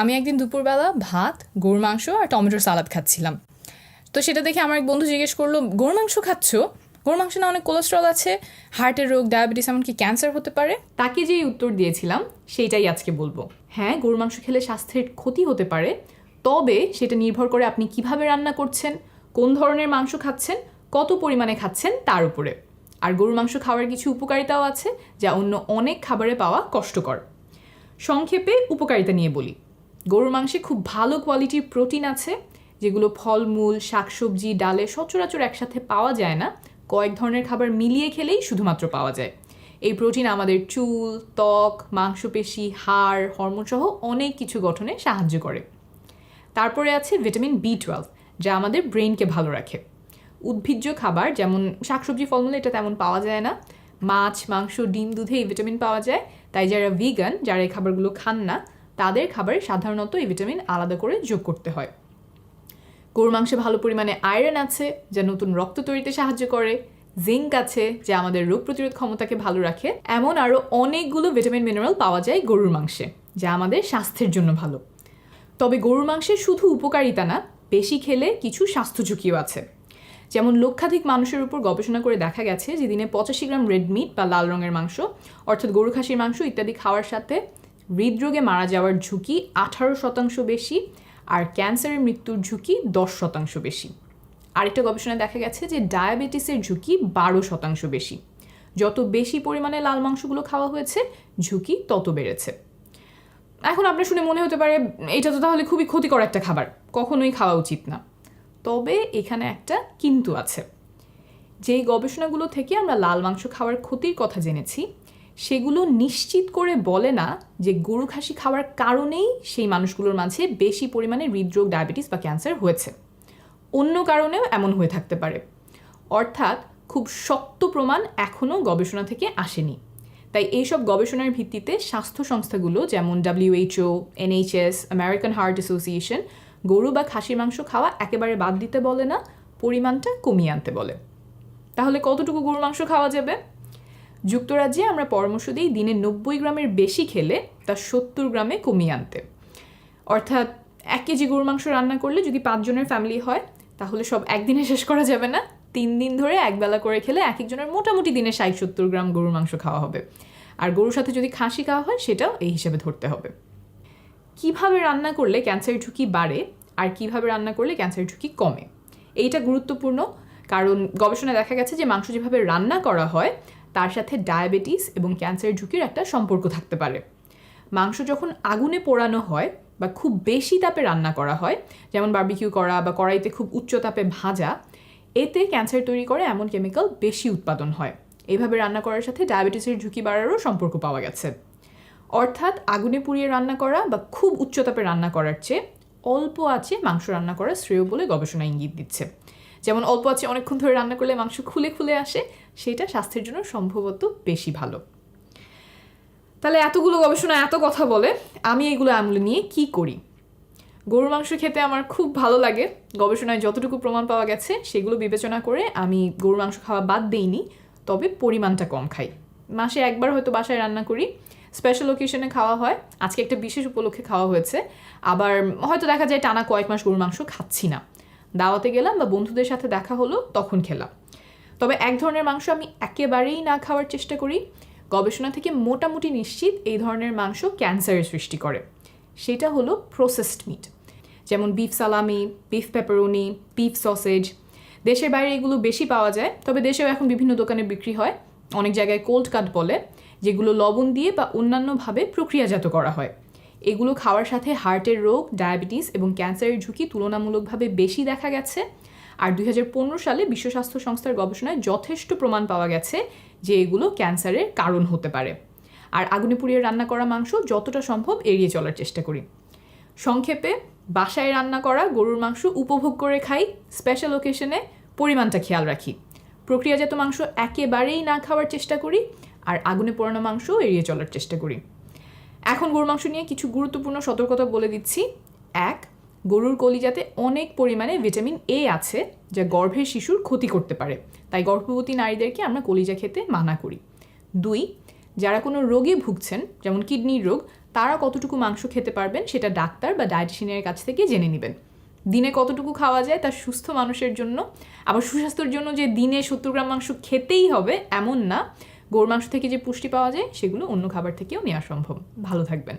আমি একদিন দুপুরবেলা ভাত, গরুর মাংস আর টমেটোর সালাদ খাচ্ছিলাম। তো সেটা দেখে আমার এক বন্ধু জিজ্ঞেস করল, গরুর মাংস খাচ্ছ? গরুর মাংস না অনেক কোলেস্ট্রল আছে হার্টের রোগ ডায়াবেটিস এমনকি ক্যান্সার হতে পারে। তাকে যেই উত্তর দিয়েছিলাম, সেইটাই আজকে বলব। হ্যাঁ গরুর মাংস খেলে স্বাস্থ্যের ক্ষতি হতে পারে, তবে সেটা নির্ভর করে আপনি কীভাবে রান্না করছেন, কোন ধরনের মাংস খাচ্ছেন, কত পরিমাণে খাচ্ছেন তার উপরে। আর গরুর মাংস খাওয়ার কিছু উপকারিতাও আছে, যা অন্য অনেক খাবারে পাওয়া কষ্টকর। সংক্ষেপে উপকারিতা নিয়ে বলি। গরুর মাংসে খুব ভালো কোয়ালিটির প্রোটিন আছে, যেগুলো ফলমূল, শাকসবজি, ডালে সচরাচর একসাথে পাওয়া যায় না। কয়েক ধরনের খাবার মিলিয়ে খেলেই শুধুমাত্র পাওয়া যায়। এই প্রোটিন আমাদের চুল, ত্বক, মাংসপেশি, হাড় হরমোনসহ অনেক কিছু গঠনে সাহায্য করে। তারপরে আছে ভিটামিন বি টুয়েলভ যা আমাদের ব্রেনকে ভালো রাখে। উদ্ভিজ্জ খাবার যেমন শাকসবজি, ফলমূল, এটা তেমন পাওয়া যায় না। মাছ, মাংস, ডিম, দুধে এই ভিটামিন পাওয়া যায়। তাই যারা ভিগান যারা এই খাবারগুলো খান না তাদের খাবারে সাধারণত এই ভিটামিন আলাদা করে যোগ করতে হয়। গরুর মাংসে ভালো পরিমাণে আয়রন আছে, যা নতুন রক্ত তৈরিতে সাহায্য করে। জিঙ্ক আছে, যা আমাদের রোগ প্রতিরোধ ক্ষমতাকে ভালো রাখে। এমন আরও অনেকগুলো ভিটামিন মিনারেল পাওয়া যায় গরুর মাংসে, যা আমাদের স্বাস্থ্যের জন্য ভালো। তবে গরুর মাংসে শুধু উপকারিতা না, বেশি খেলে কিছু স্বাস্থ্য ঝুঁকিও আছে। যেমন লক্ষাধিক মানুষের উপর গবেষণা করে দেখা গেছে যে দিনে পঁচাশি গ্রাম রেড মিট বা লাল রঙের মাংস, অর্থাৎ গরু খাসির মাংস ইত্যাদি খাওয়ার সাথে হৃদরোগে মারা যাওয়ার ঝুঁকি আঠারো শতাংশ বেশি আর ক্যান্সারের মৃত্যুর ঝুঁকি দশ শতাংশ বেশি। আরেকটা গবেষণায় দেখা গেছে যে ডায়াবেটিসের ঝুঁকি বারো শতাংশ বেশি। যত বেশি পরিমাণে লাল মাংসগুলো খাওয়া হয়েছে, ঝুঁকি তত বেড়েছে। এখন আপনার শুনে মনে হতে পারে, এটা তো তাহলে খুবই ক্ষতিকর একটা খাবার, কখনোই খাওয়া উচিত না। তবে এখানে একটা কিন্তু আছে। যেই গবেষণাগুলো থেকে আমরা লাল মাংস খাওয়ার ক্ষতির কথা জেনেছি সেগুলো নিশ্চিত করে বলে না যে গরু খাসি খাওয়ার কারণেই সেই মানুষগুলোর মাঝে বেশি পরিমাণে হৃদরোগ, ডায়াবেটিস বা ক্যান্সার হয়েছে। অন্য কারণেও এমন হয়ে থাকতে পারে। অর্থাৎ খুব শক্ত প্রমাণ এখনও গবেষণা থেকে আসেনি। তাই এইসব গবেষণার ভিত্তিতে স্বাস্থ্য সংস্থাগুলো যেমন WHO NHS American heart association গরু বা খাসির মাংস খাওয়া একেবারে বাদ দিতে বলে না, পরিমাণটা কমিয়ে আনতে বলে। তাহলে কতটুকু গরুর মাংস খাওয়া যাবে? যুক্তরাজ্যে আমরা পরামর্শ দিই দিনে নব্বই গ্রামের বেশি খেলে তা সত্তর গ্রামে কমিয়ে আনতে। অর্থাৎ এক কেজি গরুর মাংস রান্না করলে যদি পাঁচজনের ফ্যামিলি হয়, তাহলে সব একদিনে শেষ করা যাবে না। তিন দিন ধরে একবেলা করে খেলে এক একজনের মোটামুটি দিনে ষাট সত্তর গ্রাম গরুর মাংস খাওয়া হবে। আর গরুর সাথে যদি খাসি খাওয়া হয়, সেটাও এই হিসেবে ধরতে হবে। কীভাবে রান্না করলে ক্যান্সারের ঝুঁকি বাড়ে আর কীভাবে রান্না করলে ক্যান্সারের ঝুঁকি কমে? এইটা গুরুত্বপূর্ণ, কারণ গবেষণায় দেখা গেছে যে মাংস যেভাবে রান্না করা হয় তার সাথে ডায়াবেটিস এবং ক্যান্সারের ঝুঁকির একটা সম্পর্ক থাকতে পারে। মাংস যখন আগুনে পোড়ানো হয় বা খুব বেশি তাপে রান্না করা হয়, যেমন বার্বিকিউ করা বা কড়াইতে খুব উচ্চ তাপে ভাজা, এতে ক্যান্সার তৈরি করে এমন কেমিক্যাল বেশি উৎপাদন হয়। এইভাবে রান্না করার সাথে ডায়াবেটিসের ঝুঁকি বাড়ারও সম্পর্ক পাওয়া গেছে। অর্থাৎ আগুনে পুড়িয়ে রান্না করা বা খুব উচ্চ তাপে রান্না করার চেয়ে অল্প আছে মাংস রান্না করা শ্রেয় বলে গবেষণা ইঙ্গিত দিচ্ছে। যেমন অল্প আছে, অনেকক্ষণ ধরে রান্না করলে মাংস খুলে খুলে আসে, সেটা স্বাস্থ্যের জন্য সম্ভবত বেশি ভালো। তাহলে এতগুলো গবেষণা, এত কথা বলে আমি এগুলো আমলে নিয়ে কি করি? গরুর মাংস খেতে আমার খুব ভালো লাগে। গবেষণায় যতটুকু প্রমাণ পাওয়া গেছে, সেগুলো বিবেচনা করে আমি গরুর মাংস খাওয়া বাদ দেইনি, তবে পরিমাণটা কম খাই। মাসে একবার হয়তো বাসায় রান্না করি। স্পেশাল ওকেশনে খাওয়া হয়। আজকে একটা বিশেষ উপলক্ষে খাওয়া হয়েছে। আবার হয়তো দেখা যায় টানা কয়েক মাস গরুর মাংস খাচ্ছি না। দাওয়াতে গেলাম বা বন্ধুদের সাথে দেখা হলো, তখন খেলাম। তবে এক ধরনের মাংস আমি একেবারেই না খাওয়ার চেষ্টা করি। গবেষণা থেকে মোটামুটি নিশ্চিত এই ধরনের মাংস ক্যান্সারের সৃষ্টি করে। সেটা হলো প্রসেসড মিট যেমন beef salami beef pepperoni beef sausage দেশের বাইরে এগুলো বেশি পাওয়া যায়, তবে দেশেও এখন বিভিন্ন দোকানে বিক্রি হয়। অনেক জায়গায় কোল্ড কাট বলে, যেগুলো লবণ দিয়ে বা অন্যান্যভাবে প্রক্রিয়াজাত করা হয়। এগুলো খাওয়ার সাথে হার্টের রোগ, ডায়াবেটিস এবং ক্যান্সারের ঝুঁকি তুলনামূলকভাবে বেশি দেখা গেছে। আর দুই হাজার পনেরো সালে বিশ্ব স্বাস্থ্য সংস্থার গবেষণায় যথেষ্ট প্রমাণ পাওয়া গেছে যে এগুলো ক্যান্সারের কারণ হতে পারে। আর আগুনে পুড়িয়ে রান্না করা মাংস যতটা সম্ভব এড়িয়ে চলার চেষ্টা করি। সংক্ষেপে, বাসায় রান্না করা গরুর মাংস উপভোগ করে খাই স্পেশাল ওকেশনে পরিমাণটা খেয়াল রাখি। প্রক্রিয়াজাত মাংস একেবারেই না খাওয়ার চেষ্টা করি, আর আগুনে পোড়ানো মাংস এড়িয়ে চলার চেষ্টা করি। এখন গরুর মাংস নিয়ে কিছু গুরুত্বপূর্ণ সতর্কতা বলে দিচ্ছি। এক, গরুর কলিজাতে অনেক পরিমাণে ভিটামিন এ আছে যা গর্ভের শিশুর ক্ষতি করতে পারে। তাই গর্ভবতী নারীদেরকে আমরা কলিজা খেতে মানা করি। দুই, যারা কোনো রোগে ভুগছেন, যেমন কিডনির রোগ, তারা কতটুকু মাংস খেতে পারবেন সেটা ডাক্তার বা ডায়েটিশিয়ানের কাছ থেকে জেনে নেবেন। দিনে কতটুকু খাওয়া যায় তা সুস্থ মানুষের জন্য, আবার সুস্বাস্থ্যের জন্য যে দিনে সত্তর গ্রাম মাংস খেতেই হবে এমন না। গোর মাংস থেকে যে পুষ্টি পাওয়া যায়, সেগুলো অন্য খাবার থেকেও নেওয়া সম্ভব। ভালো থাকবেন।